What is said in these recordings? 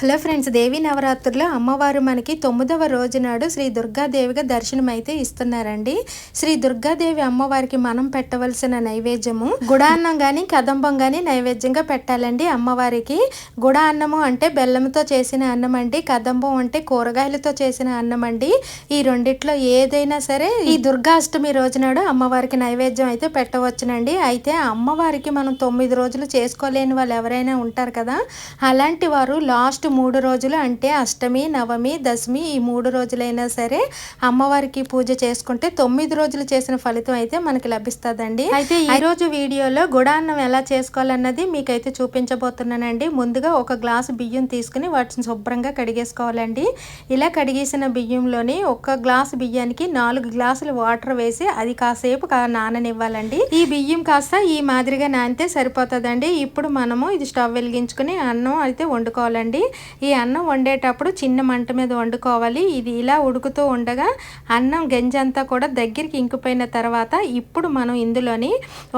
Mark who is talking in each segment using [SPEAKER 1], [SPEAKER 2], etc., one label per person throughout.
[SPEAKER 1] Hello friends దేవి నవరాత్రుల్లో అమ్మవారు మనకి తొమ్మిదవ రోజు నాడు శ్రీ దుర్గాదేవిగా దర్శనం అయితే ఇస్తున్నారండి. శ్రీ దుర్గాదేవి అమ్మవారికి మనం పెట్టవలసిన నైవేద్యము గుడాన్నం కానీ కదంబం కానీ నైవేద్యంగా పెట్టాలండి అమ్మవారికి. గుడా అన్నము అంటే బెల్లంతో చేసిన అన్నం అండి కదంబం అంటే కూరగాయలతో చేసిన అన్నం అండి. ఈ రెండిట్లో ఏదైనా సరే ఈ దుర్గాష్టమి రోజు నాడు అమ్మవారికి నైవేద్యం అయితే పెట్టవచ్చునండి. అయితే అమ్మవారికి మనం తొమ్మిది రోజులు చేసుకోలేని వాళ్ళు ఎవరైనా ఉంటారు కదా అలాంటి వారు లాస్ట్ మూడు రోజులు అంటే అష్టమి నవమి దశమి ఈ మూడు రోజులైనా సరే అమ్మవారికి పూజ చేసుకుంటే తొమ్మిది రోజులు చేసిన ఫలితం అయితే మనకి లభిస్తుందండి. అయితే ఈ రోజు వీడియోలో గుడాన్నం ఎలా చేసుకోవాలన్నది మీకైతే చూపించబోతున్నానండి. ముందుగా ఒక గ్లాసు బియ్యం తీసుకుని వాటిని శుభ్రంగా కడిగేసుకోవాలండి. ఇలా కడిగేసిన బియ్యంలోని ఒక గ్లాసు బియ్యానికి నాలుగు గ్లాసులు వాటర్ వేసి అది కాసేపు నాననివ్వాలండి. ఈ బియ్యం కాస్త ఈ మాదిరిగా నానితే సరిపోతుందండి. ఇప్పుడు మనము ఇది స్టవ్ వెలిగించుకుని అన్నం అయితే వండుకోవాలండి. ఈ అన్నం వండేటప్పుడు చిన్న మంట మీద వండుకోవాలి. ఇది ఇలా ఉడుకుతూ ఉండగా అన్నం గంజంతా కూడా దగ్గరికి ఇంకిపోయిన తర్వాత ఇప్పుడు మనం ఇందులోని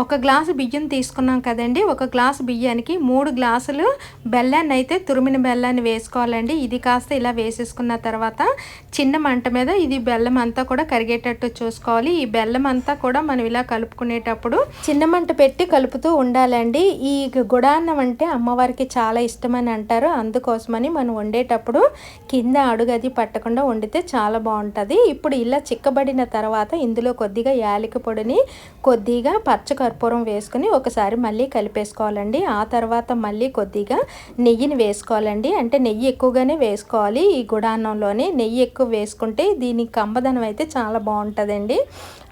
[SPEAKER 1] ఒక గ్లాసు బియ్యం తీసుకున్నాం కదండి. ఒక గ్లాసు బియ్యానికి మూడు గ్లాసులు బెల్లాన్ని అయితే తురిమిన బెల్లాన్ని వేసుకోవాలండి. ఇది కాస్త ఇలా వేసేసుకున్న తర్వాత చిన్న మంట మీద ఇది బెల్లం అంతా కూడా కరిగేటట్టు చూసుకోవాలి. ఈ బెల్లం అంతా కూడా మనం ఇలా కలుపుకునేటప్పుడు చిన్న మంట పెట్టి కలుపుతూ ఉండాలండి. ఈ గుడాన్నం అంటే అమ్మవారికి చాలా ఇష్టమని అంటారు. అందుకోసం కోసమని మనం వండేటప్పుడు కింద అడుగది పట్టకుండా వండితే చాలా బాగుంటుంది. ఇప్పుడు ఇలా చిక్కబడిన తర్వాత ఇందులో కొద్దిగా యాలక పొడిని కొద్దిగా పచ్చకర్పూరం వేసుకుని ఒకసారి మళ్ళీ కలిపేసుకోవాలండి. ఆ తర్వాత మళ్ళీ కొద్దిగా నెయ్యిని వేసుకోవాలండి. అంటే నెయ్యి ఎక్కువగానే వేసుకోవాలి ఈ గుడాన్నంలోనే. నెయ్యి ఎక్కువ వేసుకుంటే దీని కంబదనం అయితే చాలా బాగుంటుందండి.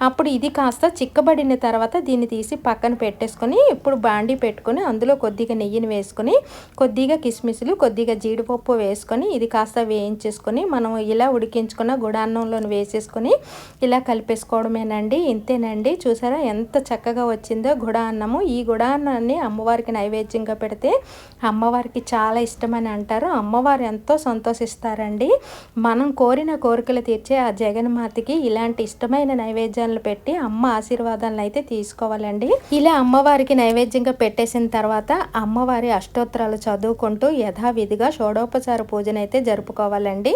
[SPEAKER 1] అప్పుడు ఇది కాస్త చిక్కబడిన తర్వాత దీన్ని తీసి పక్కన పెట్టేసుకొని ఇప్పుడు బాండీ పెట్టుకొని అందులో కొద్దిగా నెయ్యిని వేసుకొని కొద్దిగా కిస్మిస్లు కొద్దిగా జీడిపప్పు వేసుకొని ఇది కాస్త వేయించేసుకొని మనం ఇలా ఉడికించుకున్న గుడాన్నంలో వేసేసుకొని ఇలా కలిపేసుకోవడమేనండి. ఇంతేనండి. చూసారా ఎంత చక్కగా వచ్చిందో గుడాన్నము ఈ గుడాన్నాన్ని అమ్మవారికి నైవేద్యంగా పెడితే అమ్మవారికి చాలా ఇష్టమని అంటారు. అమ్మవారు ఎంతో సంతోషిస్తారండి. మనం కోరిన కోరికలు తీర్చే ఆ జగన్మాతకి ఇలాంటి ఇష్టమైన నైవేద్యాలను పెట్టి అమ్మ ఆశీర్వాదాలను అయితే తీసుకోవాలండి. ఇలా అమ్మవారికి నైవేద్యంగా పెట్టేసిన తర్వాత అమ్మవారి అష్టోత్తరాలు చదువుకుంటూ యథావిధిగా షోడోపచార పూజనైతే జరుపుకోవాలండి.